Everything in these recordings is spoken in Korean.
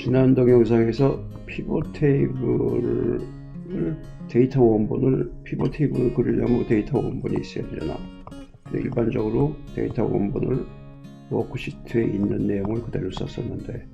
지난 동영상에서 피벗 테이블을 데이터 원본을 피벗 테이블을 그리려면 데이터 원본이 있어야. 근데 일반적으로 데이터 원본을 워크시트에 있는 내용을 그대로 썼었는데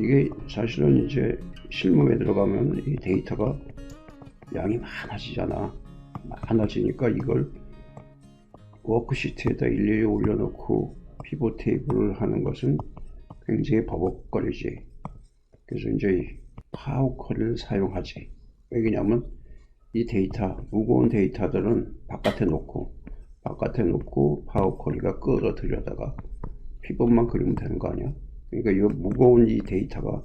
이게 사실은 이제 실무에 들어가면 이 데이터가 양이 많아지잖아. 많아지니까 이걸 워크시트에다 일일이 올려놓고 피벗 테이블을 하는 것은 굉장히 버벅거리지. 그래서 이제 파워쿼리를 사용하지. 왜냐면 이 데이터, 무거운 데이터들은 바깥에 놓고 바깥에 놓고 파워쿼리가 끌어들여다가 피벗만 그리면 되는 거 아니야? 그러니까 이 무거운 이 데이터가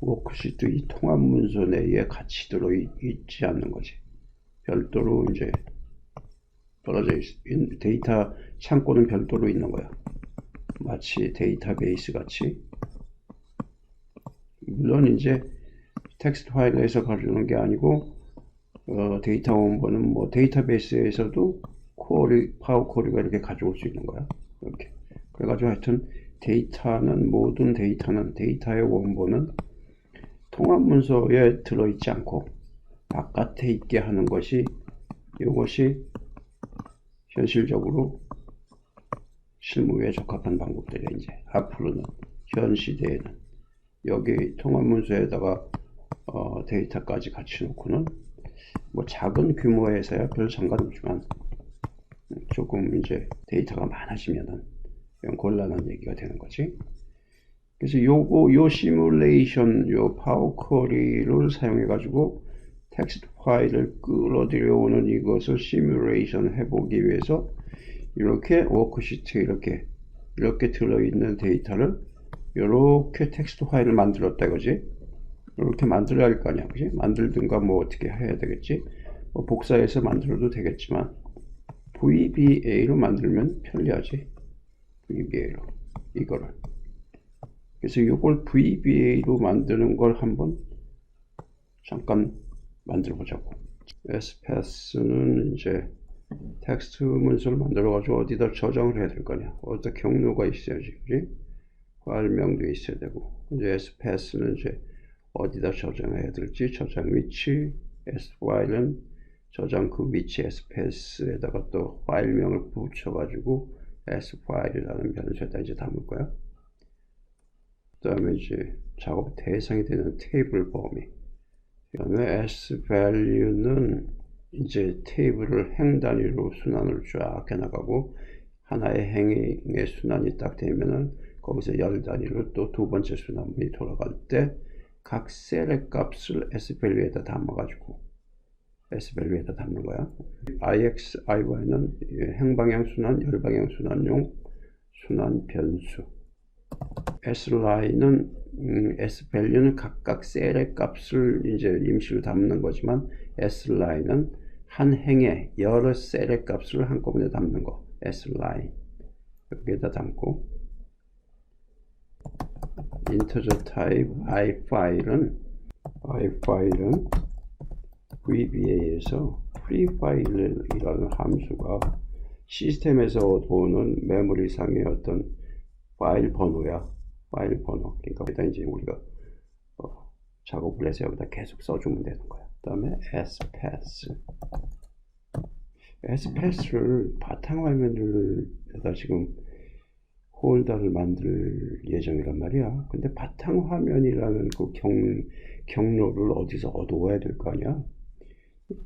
워크시트 이 통합 문서 내에 같이 들어 있지 않는 거지. 별도로 이제 떨어져 있, 데이터 창고는 별도로 있는 거야. 마치 데이터베이스 같이. 물론 이제 텍스트 파일에서 가져오는 게 아니고 어, 데이터 원본은 뭐 데이터베이스에서도 쿼리, 파워 쿼리가 이렇게 가져올 수 있는 거야. 이렇게. 그래가지고 하여튼 데이터는 모든 데이터는 데이터의 원본은 통합 문서에 들어있지 않고 바깥에 있게 하는 것이 이것이 현실적으로 실무에 적합한 방법들이 이제 앞으로는 현 시대에는 여기 통합 문서에다가 어, 데이터까지 같이 놓고는 뭐 작은 규모에서야 별 상관없지만 조금 이제 데이터가 많아지면은 곤란한 얘기가 되는 거지. 그래서 요거 요 시뮬레이션 요 파워 쿼리를 사용해 가지고 텍스트 파일을 끌어들여오는 이것을 시뮬레이션 해보기 위해서 이렇게 워크시트에 이렇게 이렇게 들어있는 데이터를 이렇게 텍스트 파일을 만들었다 이거지? 이렇게 만들어야 할 거 아니야 그지? 만들든가 뭐 어떻게 해야 되겠지? 뭐 복사해서 만들어도 되겠지만 VBA로 만들면 편리하지 VBA로 이거를. 그래서 이걸 VBA로 만드는 걸 한번 잠깐 만들어 보자고. SPass는 이제 텍스트 문서를 만들어 가지고 어디다 저장을 해야 될 거냐. 어디다 경로가 있어야지 그지? 파일명도 있어야 되고. 이제 SPass는 이제 어디다 저장해야 될지 저장 위치 SY는 저장 그 위치 SPass에다가 또 파일명을 붙여 가지고 S파일이라는 변수에다 이제 담을 거야. 그 다음에 이제 작업 대상이 되는 테이블 범위. 그 다음에 sValue는 이제 테이블을 행 단위로 순환을 쫙 해나가고 하나의 행의 순환이 딱 되면은 거기서 열 단위로 또 두 번째 순환문이 돌아갈 때 각 셀의 값을 sValue에다 담아가지고 sValue에다 담는 거야. ix, iy는 행방향 순환, 열방향 순환용 순환 변수. sline은 음, svalue는 각각 셀의 값을 이제 임시로 담는 거지만 sline은 한 행에 여러 셀의 값을 한꺼번에 담는 거 sline 여기에다 담고 integer type i 파일은 i 파일은 VBA에서 free file이라는 함수가 시스템에서 오는 메모리상의 어떤 파일 번호야. 파일 번호. 그러니까 여기다 이제 우리가 어, 작업을 해서 여기다 계속 써주면 되는 거야. 그 다음에 spass spass를 바탕 화면을에다 지금 홀더를 만들 예정이란 말이야. 근데 바탕 화면이라는 그 경, 경로를 어디서 얻어와야 될 거 아니야?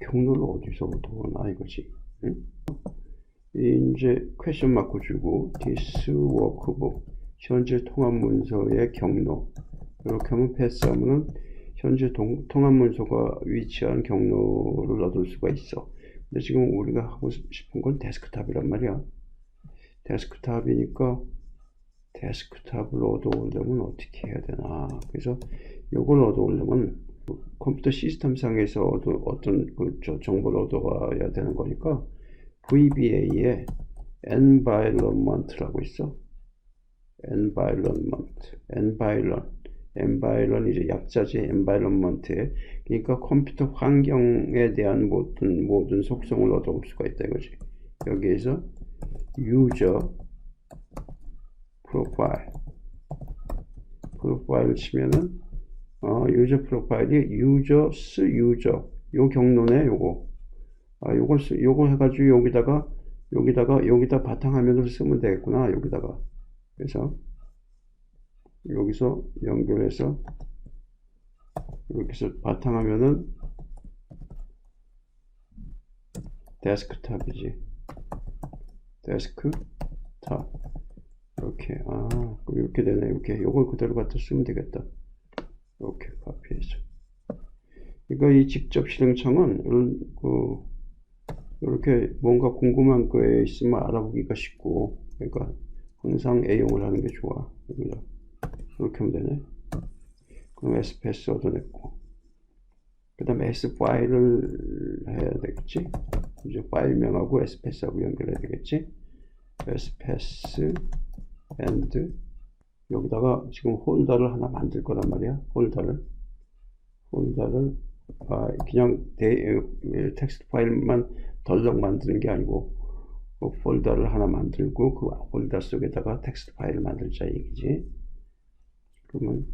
경로를 어디서 얻어오나 이거지. 응? 이제 퀘션 마크 주고 this workbook. 현재 통합 문서의 경로. 이렇게 하면 패스하면은 현재 동, 통합 문서가 위치한 경로를 얻을 수가 있어. 근데 지금 우리가 하고 싶은 건 데스크탑이란 말이야. 데스크탑이니까 데스크탑을 얻어오려면 어떻게 해야 되나. 그래서 이걸 얻어오려면 컴퓨터 시스템 상에서 얻어, 어떤 그 정보를 얻어와야 되는 거니까 VBA에 environment라고 있어. environment, environ 이제 약자지 environment에 그러니까 컴퓨터 환경에 대한 모든 모든 속성을 얻어올 수가 있다 이거지. 여기에서 user profile, 파일 치면은 어, 유저 프로파일이 유저 스 유저 요 경로네 요거. 아 요걸 쓰, 요거 해가지고 여기다가 여기다가 여기다 바탕화면을 쓰면 되겠구나 여기다가. 그래서 여기서 연결해서 이렇게 해서 바탕화면은 데스크탑이지. 데스크탑. 이렇게. 아 이렇게 되네. 이렇게. 요걸 그대로 갖다 쓰면 되겠다. 이렇게 카피해서. 그러니까 이 직접 실행창은 이런 그 이렇게 뭔가 궁금한 거에 있으면 알아보기가 쉽고 그러니까 항상 애용을 하는 게 좋아. 여기다 이렇게 하면 되네. 그럼 SPS 얻어냈고. 그 다음에 S 파일을 해야 되겠지? 이제 파일명하고 SPS하고 연결해야 되겠지? SPS and 여기다가 지금 홀더를 하나 만들 거란 말이야. 홀더를. 홀더를 아, 그냥 데, 에, 텍스트 파일만 덜렁 만드는 게 아니고 그 폴더를 하나 만들고 그 폴더 속에다가 텍스트 파일을 만들자 얘기지 그러면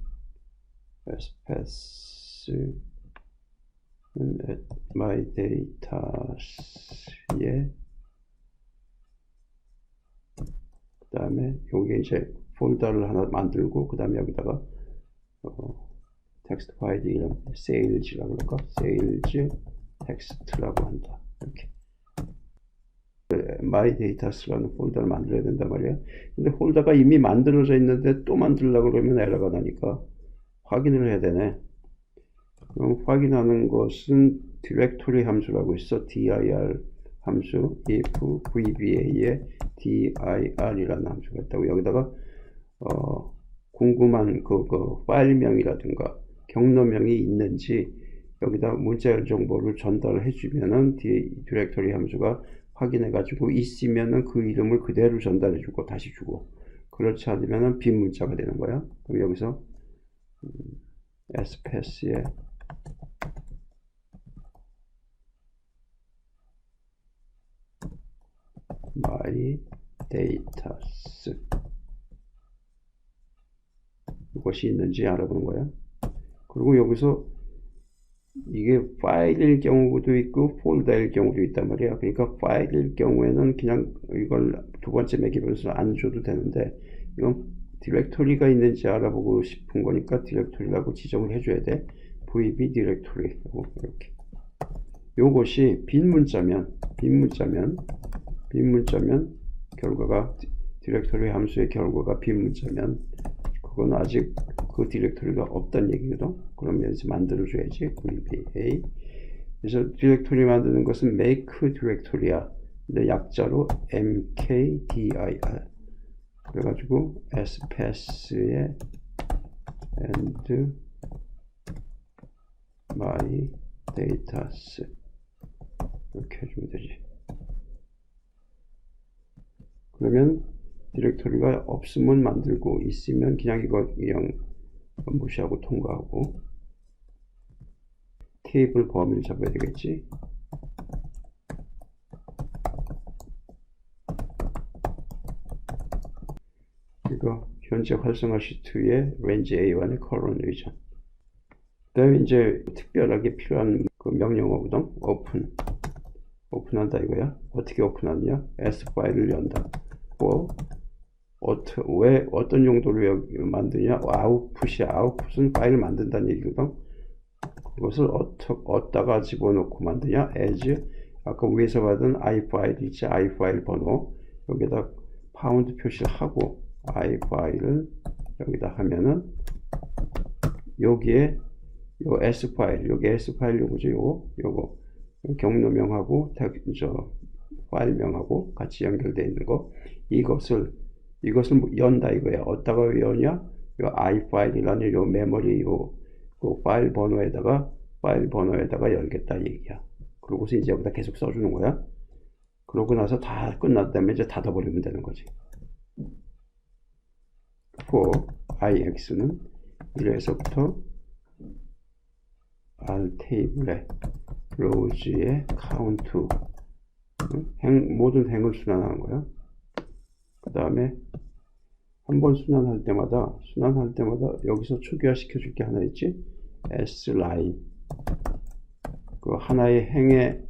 SPS at my data에 그 다음에 여기 이제 폴더를 하나 만들고 그 다음에 여기다가 어, 텍스트 파일 이름 세일즈라고 그럴까? 세일즈 텍스트라고 한다. 이렇게 마이 데이터스라는 폴더를 만들어야 된단 말이야. 근데 폴더가 이미 만들어져 있는데 또 만들려고 그러면 에러가 나니까 확인을 해야 되네. 그럼 확인하는 것은 디렉토리 함수라고 있어. Dir 함수. if vba에 dir이라는 함수가 있다고. 여기다가 어, 궁금한 그, 그 파일명이라든가 경로명이 있는지 여기다 문자 정보를 전달해 주면은 디렉토리 함수가 확인해 가지고 있으면은 그 이름을 그대로 전달해 주고 다시 주고 그렇지 않으면은 빈 문자가 되는 거야 그럼 여기서 음, SPS에 my datas 이것이 있는지 알아보는 거야. 그리고 여기서 이게 파일일 경우도 있고 폴더일 경우도 있단 말이야. 그러니까 파일일 경우에는 그냥 이걸 두 번째 매기면서 안 줘도 되는데 이건 디렉토리가 있는지 알아보고 싶은 거니까 디렉토리라고 지정을 해줘야 돼. VB 디렉토리 이렇게. 요것이 빈 문자면 빈 문자면 빈 문자면 결과가 디렉토리 함수의 결과가 빈 문자면 그건 아직 그 디렉토리가 없다는 얘기거든. 그러면 이제 만들어줘야지. VBA. 그래서 디렉토리 만드는 것은 make 디렉토리야. 근데 약자로 mkdir. 그래가지고 sps에 and my datas 이렇게 해주면 되지. 그러면 디렉토리가 없으면 만들고 있으면 그냥 이거 그냥 무시하고 통과하고 테이블 범위를 잡아야 되겠지? 이거 현재 활성화 시트의 렌지 A1의 current region 그 다음에 이제 특별하게 필요한 그 명령어거든 오픈 오픈한다 이거야. 어떻게 오픈하느냐? S 파일을 연다. 뭐 어트, 왜 어떤 용도로 만드냐? 아웃풋이 아웃풋은 파일을 만든다는 얘기거든? 그것을 어떠, 어디다가 집어넣고 만드냐? As 아까 위에서 받은 i 파일 있지? i 파일 번호. 여기다 파운드 표시를 하고 i 파일을 여기다 하면은 여기에 요 s 파일 여기 s 파일 요거죠 요거? 요거. 경로명하고 저 파일명하고 같이 연결되어 있는 거. 이것을 이것을 뭐 연다 이거야. 어디다가 여냐? 요 i 파일이라는 요 메모리 요그 파일 번호에다가 파일 번호에다가 열겠다 얘기야. 그러고서 이제 여기다 계속 써주는 거야. 그러고 나서 다 끝났다면 이제 닫아버리면 되는 거지. for ix는 1에서부터 r 테이블에 rows의 count 행, 모든 행을 순환하는 거야. 그 다음에 한 번 순환할 때마다 순환할 때마다 여기서 초기화 시켜줄 게 하나 있지? S 라인. 그 하나의 행의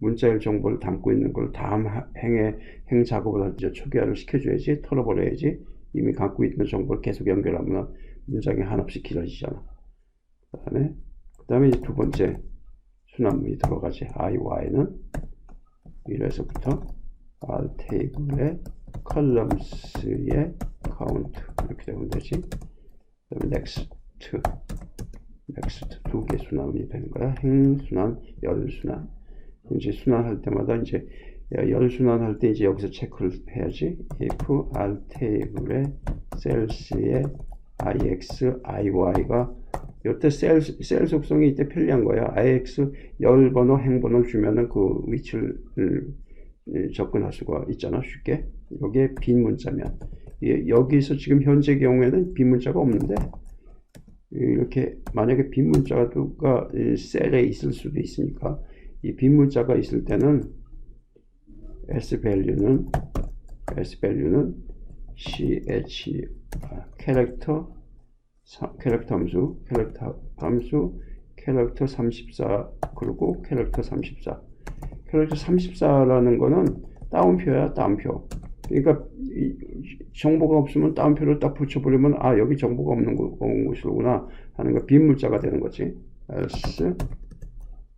문자열 정보를 담고 있는 걸 다음 하- 행의 행 작업을 할 때 초기화를 시켜줘야지 털어버려야지. 이미 갖고 있는 정보를 계속 연결하면 문장이 한없이 길어지잖아. 그 다음에 그 다음에 두 번째 순환문이 들어가지. IY는 이래서부터 R 테이블의 컬럼스의 카운트 이렇게 되면 되지 그 다음에 next next 두 개 순환이 되는 거야 행순환 열순환 이제 순환할 때마다 이제 열 순환할 때 이제 여기서 체크를 해야지 if R 테이블의 셀스의 ix, iy가 이때 셀, 셀 속성이 이때 편리한 거야. ix 열 번호, 행 번호를 주면은 그 위치를 음, 음, 접근할 수가 있잖아. 쉽게. 여기에 빈 문자면. 예, 여기서 지금 현재 경우에는 빈 문자가 없는데 이렇게 만약에 빈 문자가 이 셀에 있을 수도 있으니까 이 빈 문자가 있을 때는 s value는 s value는 ch 아, 캐릭터 사- 캐릭터 함수 캐릭터 함수 캐릭터 34 그리고 캐릭터 34 캐릭터 34라는 거는 따옴표야 따옴표 그러니까 이- 정보가 없으면 따옴표를 딱 붙여버리면 아 여기 정보가 없는 곳이구나 하는 거 빈문자가 되는 거지. s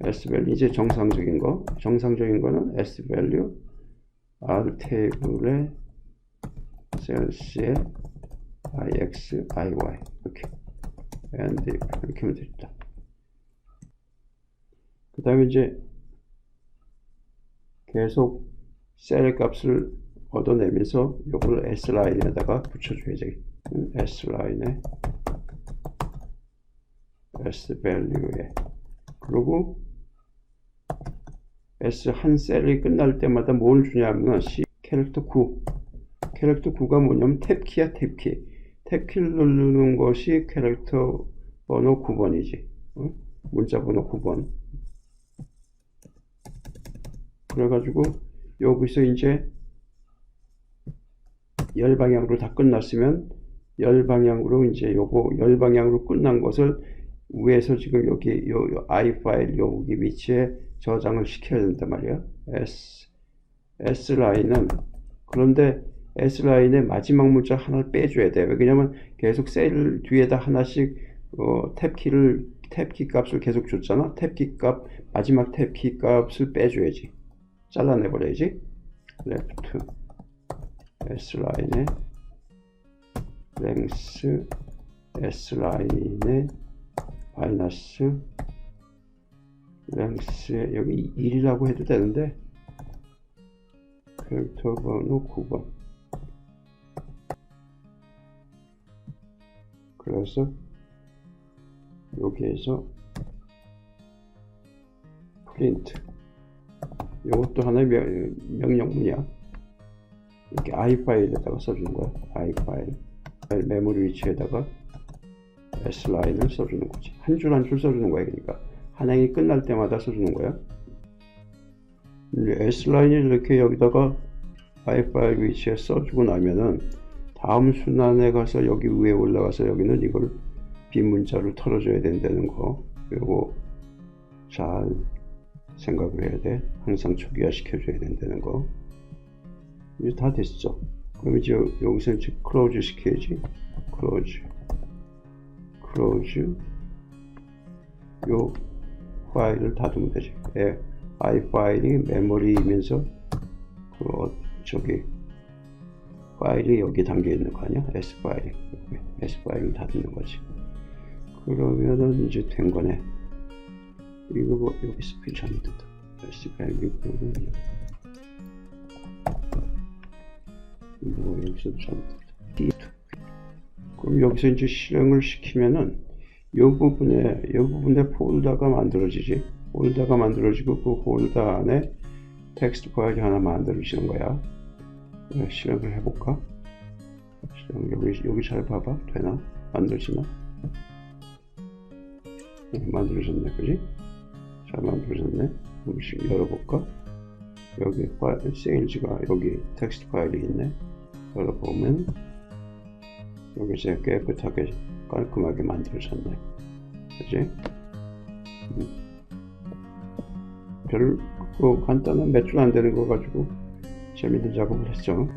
s value. 이제 정상적인 거. 정상적인 거는 s value. r 테이블의 셀스의 ix, iy 이렇게. and 이렇게 하면 됐다. 그 다음에 이제 계속 셀 값을 얻어내면서 이걸 s 라인에다가 붙여줘야지. 음, s 라인에. S value에. 그리고 s 한 셀이 끝날 때마다 뭘 주냐면 c 캐릭터 9 캐릭터 9가 뭐냐면 탭키야 탭키. 탭키를 누르는 것이 캐릭터 번호 9번이지. 어? 문자 번호 9번. 그래가지고 여기서 이제 열 방향으로 다 끝났으면 열 방향으로 이제 요거 열 방향으로 끝난 것을 위에서 지금 여기 요, 요 i 파일 여기 위치에 저장을 시켜야 된단 말이야 s s 라인은 그런데 S라인의 마지막 문자 하나를 빼줘야 돼요. 왜냐면 계속 셀 뒤에다 하나씩 어, 탭키를 탭키 값을 계속 줬잖아. 탭키 값 마지막 탭키 값을 빼줘야지. 잘라내버려야지. left S라인의 length S라인의 마이너스 length에 여기 1이라고 해도 되는데 캐릭터 번호 9번. 그래서 여기에서 프린트. 이것도 하나의 명, 명령문이야 이렇게 i 파일에다가 써주는 거야? i 파일. 파일 메모리 위치에다가 s 라인을 써주는 거지. 한줄 한 줄 써주는 거야 그러니까. 한 행이 끝날 때마다 써주는 거야. s 라인을 이렇게 여기다가 i 파일 위치에 써주고 나면은 다음 순환에 가서 여기 위에 올라가서 여기는 이걸 빈 문자를 털어줘야 된다는 거. 요거 잘 생각을 해야 돼. 항상 초기화 시켜줘야 된다는 거 이제 다 됐어 그럼 이제 여기서 이제 클로즈 시켜야지 클로즈 클로즈 요 파일을 닫으면 되지 예, i 파일이 메모리이면서 그 어, 저기 파일이 여기 담겨 있는 거 아니야? S 파일. S 파일을 닫는 거지. 그러면은 이제 된 거네. 이거 뭐 여기 스피드 잘못됐다. S 파일 이거는 뭐 여기서도. 그럼 여기서 이제 실행을 시키면은 이 부분에 이 부분에 폴더가 만들어지지. 폴더가 만들어지고 그 폴더 안에 텍스트 파일이 하나 만들어지는 거야. 네, 실행을 해볼까? 실행 여기 여기 잘 봐봐 되나 만들어지나? 네, 만들어졌네 그지? 잘 만들어졌네. 음식 열어볼까? 여기 파일 세일즈가 여기 텍스트 파일이 있네. 열어보면 여기 이제 깨끗하게 깔끔하게 만들어졌네. 그지? 음. 별, 그 간단한 몇 줄 안 되는 거 가지고 재밌는 작업을 했죠.